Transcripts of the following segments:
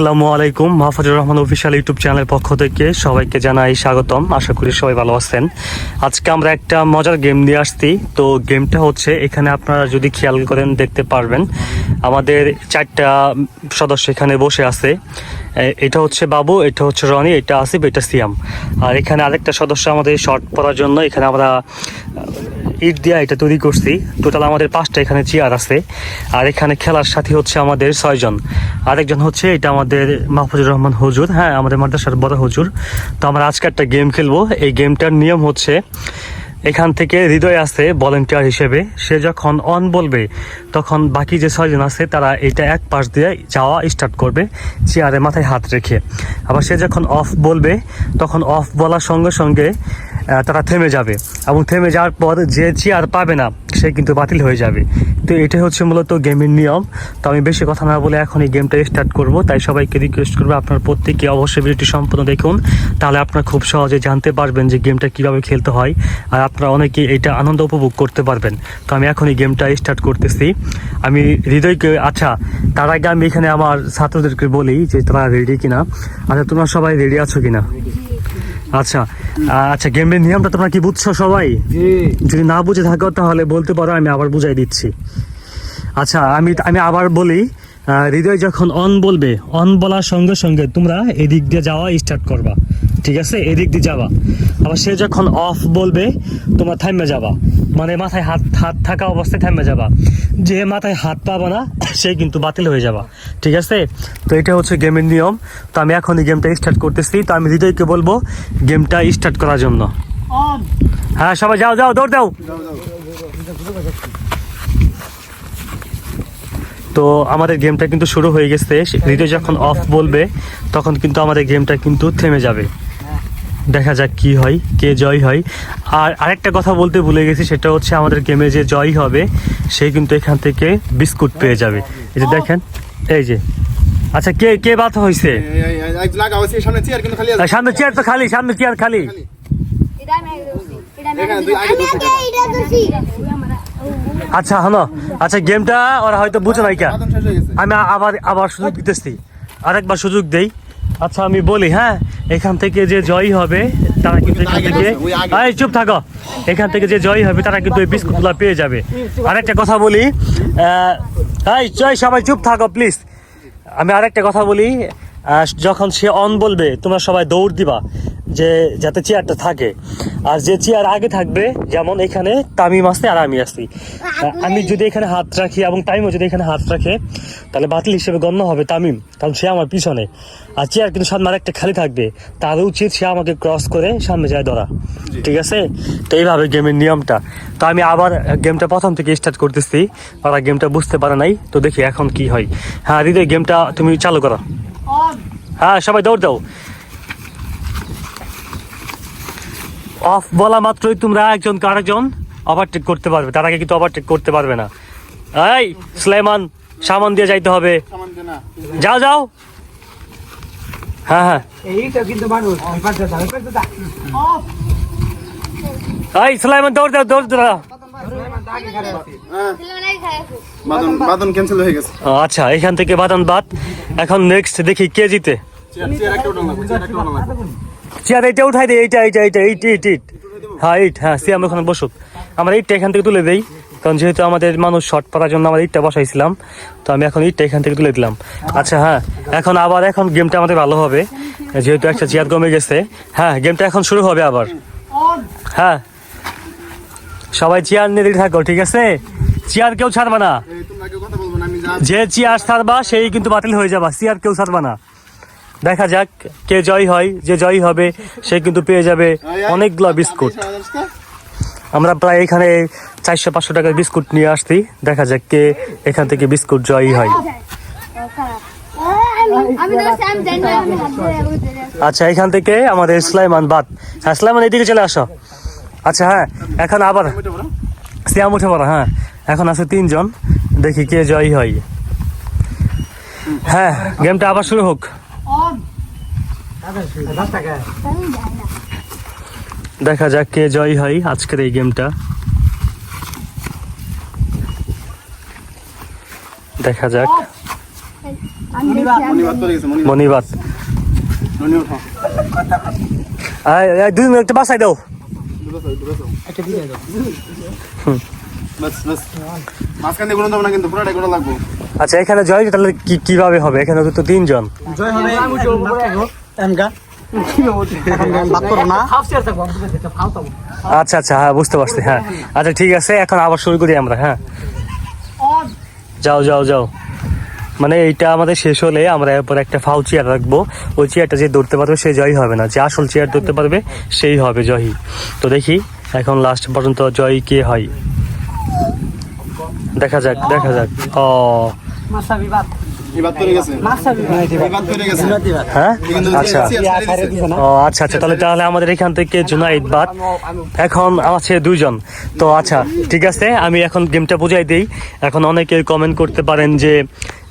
আসসালামু আলাইকুম। Mahfuzur Rahman official YouTube চ্যানেলের পক্ষ থেকে সবাইকে জানাই স্বাগতম। আশা করি সবাই ভালো আছেন। আজকে আমরা একটা মজার গেম নিয়ে আসছি। তো গেমটা হচ্ছে, এখানে আপনারা যদি খেয়াল করেন, দেখতে পারবেন। আমাদের চারটা সদস্য এখানে বসে আছে। এটা হচ্ছে বাবু, এটা হচ্ছে রনি, এটা আসিফ, এটা সিয়াম। আর এখানে আরেকটা সদস্য আমাদের শর্ট পড়ার জন্য। এখানে আমরা ইট দিয়া এটা তৈরি করছি। টোটাল আমাদের পাঁচটা এখানে চেয়ার আছে। আর এখানে খেলার সাথী হচ্ছে আমাদের ছয়জন। আরেকজন হচ্ছে এটা আমাদের মাহফুজুর রহমান হুজুর। হ্যাঁ আমাদের মাদ্রাসার বড় হুজুর। তো আমরা আজকে একটা গেম খেলব। এই গেমটার নিয়ম হচ্ছে, এখান থেকে হৃদয় আছে ভলেন্টিয়ার হিসেবে। সে যখন অন বলবে, তখন বাকি যে ছয়জন আছে, তারা এটা এক পাশ দিয়ে যাওয়া স্টার্ট করবে, চেয়ারে মাথায় হাত রেখে। আবার সে যখন অফ বলবে, তখন অফ বলার সঙ্গে সঙ্গে তারা থেমে যাবে এবং থেমে যাওয়ার পর যে চেয়ার পাবে না, সে কিন্তু বাতিল হয়ে যাবে। তো এটাই হচ্ছে মূলত গেমের নিয়ম। তো আমি বেশি কথা না বলে এখন এই গেমটা স্টার্ট করব। তাই সবাইকে রিকোয়েস্ট করব আপনার প্রত্যেকে অবশ্যই ভিডিওটি সম্পূর্ণ দেখুন। তাহলে আপনারা খুব সহজে জানতে পারবেন যে গেমটা কীভাবে খেলতে হয় আর আপনারা অনেকে এটা আনন্দ উপভোগ করতে পারবেন। তো আমি এখন এই গেমটা স্টার্ট করতেছি। আমি হৃদয়কে আচ্ছা তার আগে আমি এখানে আমার ছাত্রদেরকে বলি যে তারা রেডি কিনা? আচ্ছা তোমরা সবাই রেডি আছো কিনা? আচ্ছা আচ্ছা গেমের নিয়মটা তোমরা কি বুঝছ সবাই? যদি না বুঝে থাকো তাহলে বলতে পারো আমি আবার বুঝাই দিচ্ছি। আচ্ছা আমি আমি আবার বলি হৃদয় যখন অন বলবে অন বলার সঙ্গে সঙ্গে তোমরা এদিক দিয়ে যাওয়া স্টার্ট করবা। ঠিক আছে? এদিক দিয়ে যাবা আবার সে যখন অফ বলবে তোমার থামে যাবা। মানে মাথায় হাত হাত থাকা অবস্থায় থামে যাবা। যে মাথায় হাত পাবা না সে কিন্তু বাতিল হয়ে যাবা। ঠিক আছে? তো এটা হচ্ছে গেমের নিয়ম। তো আমি এখন এই গেমটা স্টার্ট করতেছি। তো আমি হৃদয়কে বলব গেমটা স্টার্ট করার জন্য। হ্যাঁ সবাই যাও যাও দৌড় দাও। তো আমাদের গেমটা কিন্তু শুরু হয়ে গেছে। হৃদয় যখন অফ বলবে তখন কিন্তু আমাদের গেমটা কিন্তু থেমে যাবে। দেখা যাক কি হয় কে জয় হয়। আর আরেকটা কথা বলতে ভুলে গেছি সেটা হচ্ছে আমাদের গেমে যে জয় হবে সে কিন্তু এখান থেকে বিস্কুট পেয়ে যাবে। এই যে দেখেন এই যে। আচ্ছা কে কে বাত হয়েছে সামনে চেয়ার তো খালি সামনে চেয়ার খালি। আচ্ছা হলো আচ্ছা গেমটা ওরা হয়তো বুঝে নাই কে। বাদন শেষ গেছে। আমি আবার আবার সুযোগ দিতেছি। আরেকবার সুযোগ দেই। আচ্ছা আমি বলি হ্যাঁ এখান থেকে যে জয় হবে তারা কিন্তু এখান থেকে। এই চুপ থাকো। এখান থেকে যে জয়ী হবে তারা কিন্তু এই বিস্কুটগুলো পেয়ে যাবে। আরেকটা কথা বলি এই জয় সবাই চুপ থাকো প্লিজ আমি আরেকটা কথা বলি যখন সে অন বলবে তোমরা সবাই দৌড় দিবা। যে যাতে চেয়ারটা থাকে। আর যে চেয়ার আগে থাকবে যেমন এখানে তামিম আছে আর আমি আছি আহ, আমি যদি এখানে হাত রাখি এবং টাইমও যদি এখানে হাত রাখে তাহলে বাতিল হিসেবে গণ্য হবে তামিম কারণ সে আমার পিছনে। আর চেয়ার কিন্তু সামনে আরেকটা খালি থাকবে। তার উচিত সে আমাকে ক্রস করে সামনে যায় ধরা। ঠিক আছে? তো এইভাবে গেমের নিয়মটা। তো আমি আবার গেমটা প্রথম থেকে স্টার্ট করতেছি। ওরা গেমটা বুঝতে পারে নাই। তো দেখি এখন কি হয়। হ্যাঁ হৃদয় গেমটা তুমি চালু করো। হ্যাঁ সবাই দৌড় দাও। অফ বলা মাত্রই তোমরা একজন আরেকজন ওভারটেক করতে পারবে। তার আগে কিন্তু ওভারটেক করতে পারবে না। এই সুলাইমান সামান দিয়ে যাইতে হবে। সামান যাও যাও। হ্যাঁ হ্যাঁ। এই সুলাইমান দৌড় দাও দৌড় দাও। বাদন বাদন ক্যান্সেল গেছে। ও, আচ্ছা এখান থেকে বাদান বাদ। এখন নেক্সট দেখি কে জিতে। চেয়ার এইটা উঠাই দে এইটা এইটা এইটা এইট এইট এইট। হ্যাঁ এইট হ্যাঁ সিয়াম ওখানে বসুক। আমরা এইটটা এখান থেকে তুলে দেই কারণ যেহেতু আমাদের মানুষ শর্ট পড়ার জন্য আমরা ইটটা বসাইছিলাম তো আমি এখন ইটটা এখান থেকে তুলে দিলাম। আচ্ছা হ্যাঁ এখন আবার এখন গেমটা আমাদের ভালো হবে যেহেতু একটা চেয়ার কমে গেছে। হ্যাঁ গেমটা এখন শুরু হবে আবার। হ্যাঁ সবাই চেয়ার নিয়ে থাকো ঠিক আছে? চেয়ার কেউ ছাড়বে না। যে চেয়ার ছাড়বা সেই কিন্তু বাতিল হয়ে যাবা চেয়ার কেউ ছাড়বা না। দেখা যাক কে জয় হয়, যে জয় হবে, সে কিন্তু পেয়ে যাবে অনেকগুলো বিস্কুট। আমরা প্রায় এখানে চারশো পাঁচশো টাকার বিস্কুট নিয়ে আসছি। দেখা যাক কে এখান থেকে বিস্কুট জয়ী হয়। আচ্ছা এখান থেকে আমাদের ইসলাইমান বাদ। হ্যাঁ ইসলাইমান এদিকে চলে আসো। আচ্ছা হ্যাঁ এখন আবার শ্যাম উঠে পড়া হ্যাঁ এখন আছে তিনজন। দেখি কে জয়ী হয়। হ্যাঁ গেমটা আবার শুরু হোক দশ টাকা আমি জানি না। দেখা যাক কে জয় হয় আজকের এই গেমটা। দেখা যাক। মনি এই, দুই মিনিট বাসাই দাও। আচ্ছা এখানে জয় তাহলে কি কীভাবে হবে? এখানে তো তিনজন। জয় হবে আচ্ছা আচ্ছা হ্যাঁ বুঝতে পারছি হ্যাঁ। আচ্ছা ঠিক আছে, এখন আবার শুরু করি আমরা হ্যাঁ। যাও যাও যাও। মানে এইটা আমাদের শেষ হলে আমরা এরপর একটা ফাউ চেয়ার রাখব। ওই চেয়ারটা যে ধরতে পারবে সে জয়ী হবে না। যে আসল চেয়ার ধরতে পারবে, সেই হবে জয়ী। তো দেখি, এখন লাস্ট পর্যন্ত জয়ী কে হয়? দেখা যাক দেখা যাক। ও। হ্যাঁ? আচ্ছা। আচ্ছা আচ্ছা। তাহলে তাহলে আমাদের এখান থেকে জুনাইদ বাদ। এখন আছে দুইজন। তো আচ্ছা ঠিক আছে। আমি এখন গেমটা বুঝাই দিই। এখন অনেকে কমেন্ট করতে পারেন যে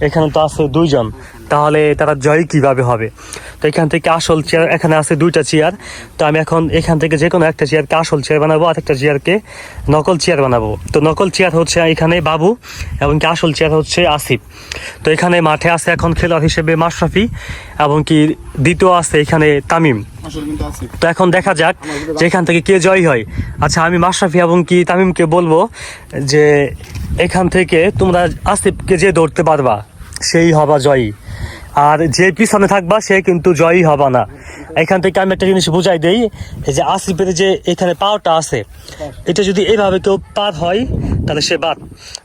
এখানে তো আছে দুইজন। তাহলে তারা জয় কীভাবে হবে? তো এখান থেকে আসল চেয়ার এখানে আছে দুইটা চেয়ার তো আমি এখন এখান থেকে যে কোনো একটা চেয়ারকে আসল চেয়ার বানাবো আর একটা চেয়ারকে নকল চেয়ার বানাবো। তো নকল চেয়ার হচ্ছে এখানে বাবু এবং কি আসল চেয়ার হচ্ছে আসিফ। তো এখানে মাঠে আছে এখন খেলোয়াড় হিসেবে মাশরাফি এবং কি দ্বিতীয় আছে এখানে তামিম। তো এখন দেখা যাক যে এখান থেকে কে জয় হয়। আচ্ছা আমি মাশরাফি এবং কি তামিমকে বলব যে এখান থেকে তোমরা আসিফকে যে ধরতে পারবা। সেই হবা জয়ী। আর যে পিছনে থাকবা, সে কিন্তু জয়ী হবা না। এখান থেকে আমি একটা জিনিস বুঝাই দেই যে আসিফের যে এখানে পাওয়াটা আছে, এটা যদি এইভাবে কেউ পার হয়, তাহলে সে বাদ।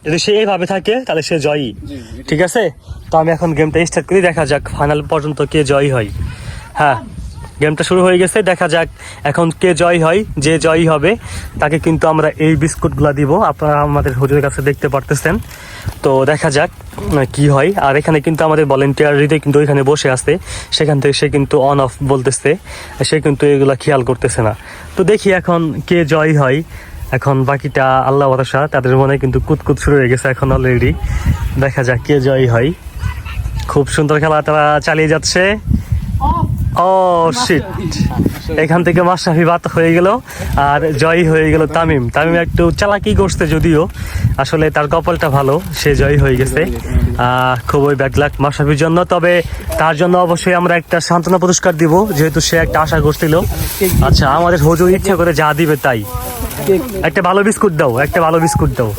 যদি সে এইভাবে থাকে, তাহলে সে জয়ী। ঠিক আছে? তো আমি এখন গেমটা স্টার্ট করি, দেখা যাক ফাইনাল পর্যন্ত কে জয়ী হয়। হ্যাঁ। গেমটা শুরু হয়ে গেছে, দেখা যাক এখন কে জয় হয়, যে জয়ী হবে, তাকে কিন্তু আমরা এই বিস্কুটগুলা দিব, আপনারা আমাদের হুজুরের কাছে দেখতে পারতেছেন। তো দেখা যাক কি হয়। আর এখানে কিন্তু আমাদের ভলেন্টিয়ার হৃদয় কিন্তু ওইখানে বসে আছে, সেখান থেকে সে কিন্তু অন অফ বলতেছে, সে কিন্তু এগুলা খেয়াল করতেছে না। তো দেখি এখন কে জয় হয়। এখন বাকিটা আল্লাহ ভরসা, তাদের মনে কিন্তু কুতকুত শুরু হয়ে গেছে এখন অলরেডি দেখা যাক কে জয় হয়। খুব সুন্দর খেলা তারা চালিয়ে যাচ্ছে। ও শিট এখান থেকে মাশরাফি বাত হয়ে গেল আর জয় হয়ে গেল তামিম। তামিম একটু চালাকি করছে যদিও আসলে তার কপালটা ভালো সে জয় হয়ে গেছে। খুবই ব্যাড লাক মাশরাফির জন্য। তবে তার জন্য অবশ্যই আমরা একটা সান্ত্বনা পুরস্কার দিব যেহেতু সে একটা আশা করছিল। আচ্ছা আমাদের হুজুর ইচ্ছা করে যা দিবে তাই। একটা ভালো বিস্কুট দাও একটা ভালো বিস্কুট দাও।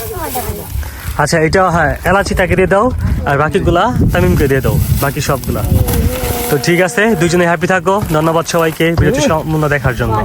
আচ্ছা এটা হ্যাঁ এলাচি তাকে দিয়ে দাও আর বাকিগুলা তামিমকে দিয়ে দাও বাকি সবগুলা। তো ঠিক আছে দুজনে হ্যাপি থাকো ধন্যবাদ সবাইকে ভিডিওটি সম্পূর্ণ দেখার জন্য।